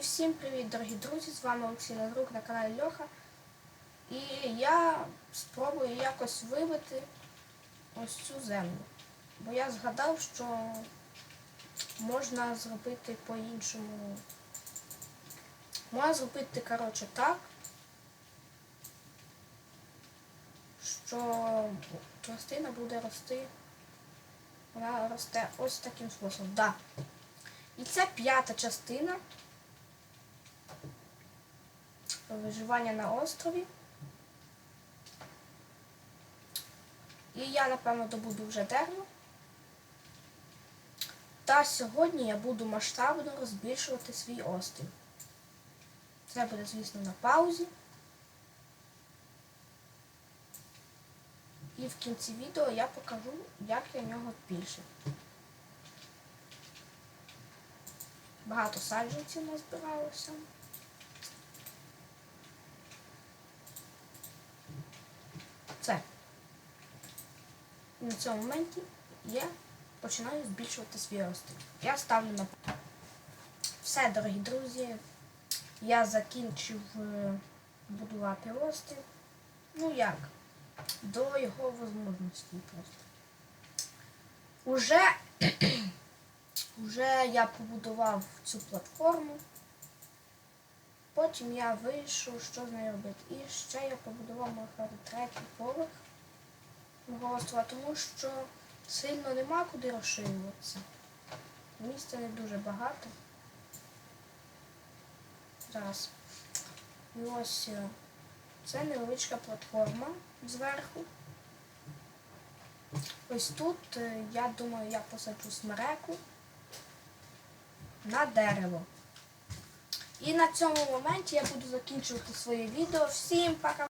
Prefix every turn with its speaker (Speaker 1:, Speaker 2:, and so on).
Speaker 1: всім привіт, дорогі друзі! З вами Олексій Надрук на каналі Льоха. І я спробую якось вибити ось цю землю. Бо я згадав, що можна зробити по-іншому. Можна зробити, коротше, так, що тростина буде рости. Вона росте ось таким способом. Да. І це п'ята частина виживання на острові. І я, напевно, добуду вже дерево. Та сьогодні я буду масштабно розбільшувати свій острів. Це буде, звісно, на паузі. І в кінці відео я покажу, як я нього збільшив. Багато саджанців назбиралося. І на цьому моменті я починаю збільшувати свій острів. Я ставлю на все, дорогі друзі. Я закінчив е, будувати острів. Ну як? До його можливості просто. Уже Уже я побудував цю платформу. Потім я вийшов, що з нею робити. І ще я побудував махати третій поверх мого острова, тому що сильно нема куди розширюватися. Місця не дуже багато. Зараз. І ось е, це невеличка платформа зверху. Ось тут, е, я думаю, я посаджу смереку на дерево. І на цьому моменті я буду закінчувати своє відео. Всім пока!